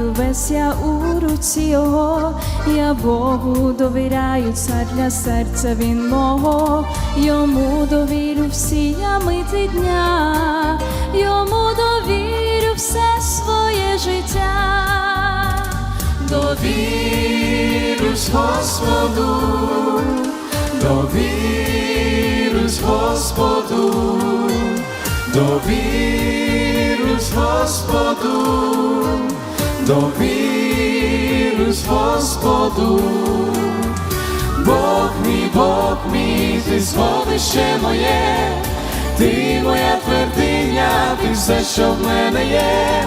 небес, я у руці його, я Богу довіряю, цар для серця він мого, йому довірю всі я мити дня, йому довірю все своє життя. Довірюсь Господу, довірюсь Господу, довірюсь Господу, довірюсь Господу, Бог мій, Бог мій, ти сховище моє, ти моя твердиня, ти все, що в мене є.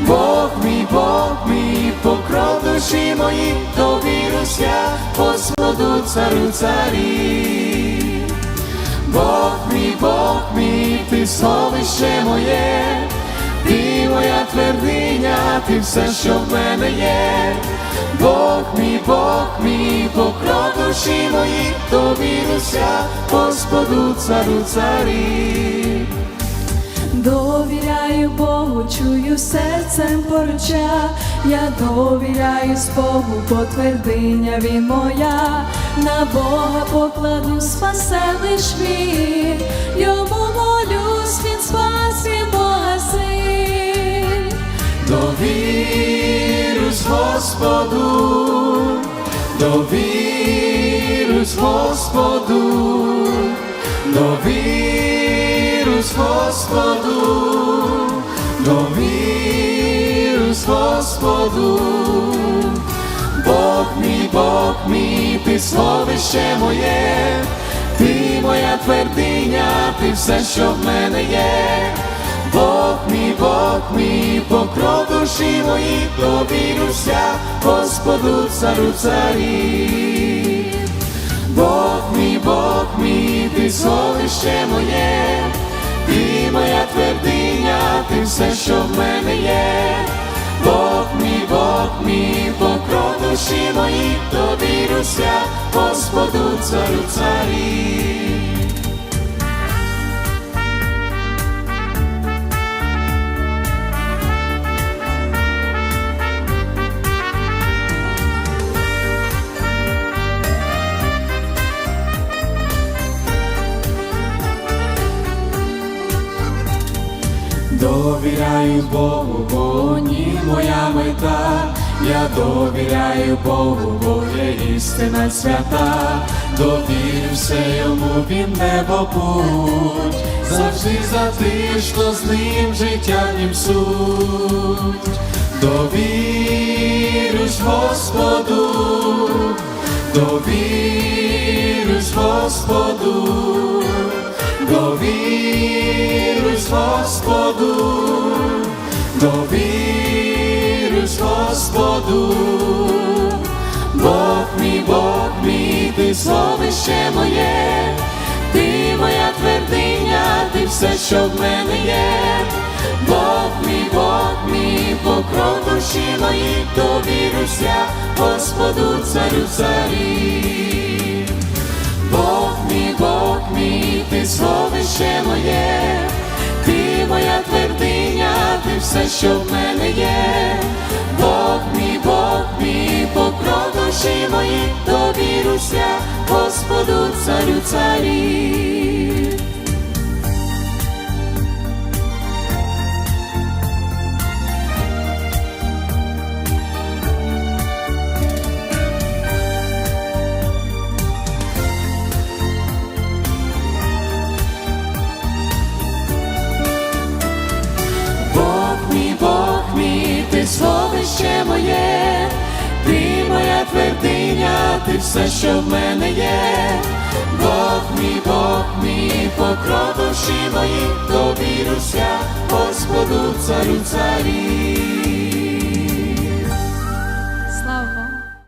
Бог мій, Бог мій, покров душі мої, довірюсь я Господу царю царі. Бог мій, Бог мій, ти сховище моє, ти моя твердиня, ти все, що в мене є. Бог мій, Бог мій, покров душі мої, довірюсь я Господу царю царі. Довіряю Богу, чую серцем поруча, я довіряюсь Богу, бо твердиня він моя, на Бога покладу, спасе лиш він, йому молюсь, він спас він Бога син. Господу, довірюсь Господу, довірюсь Господу, довірюсь Господу, Бог мій, Бог мій, ти сховище моє, ти моя твердиня, ти все, що в мене є. Бог мій, Бог мій, покров душі мої, довірюся Господу царю царі. Бог мій, Бог мій, ти сховище моє, ти моя твердиня, ти все, що в мене є. Бог мій, Бог мій, покров душі мої, довірюся Господу царю царі. Довіряю Богу, бо ні моя мета, я довіряю Богу, бо є істина свята, довірюся йому, він небо путь, завжди за тих, що з ним життя нім суть. Довірюсь Господу, довірюсь Господу, довірюсь Господу, довірюсь Господу, Бог мій, Бог мій, ти словище моє, ти моя твердиня, ти все, що в мене є. Бог мій, Бог мій, покров душі мої, довірюся Господу царю царі. Бог мій, Бог мій, ти сховище моє, ти моя твердиня, ти все, що в мене є. Бог мій, Бог мій, покров душі мої, довіруся, Господу царю царі. Моє, ти моя твердиня, ти все, що в мене є. Бог мій, Бог мій, покров душі мої, довіруся, Господу царю царі.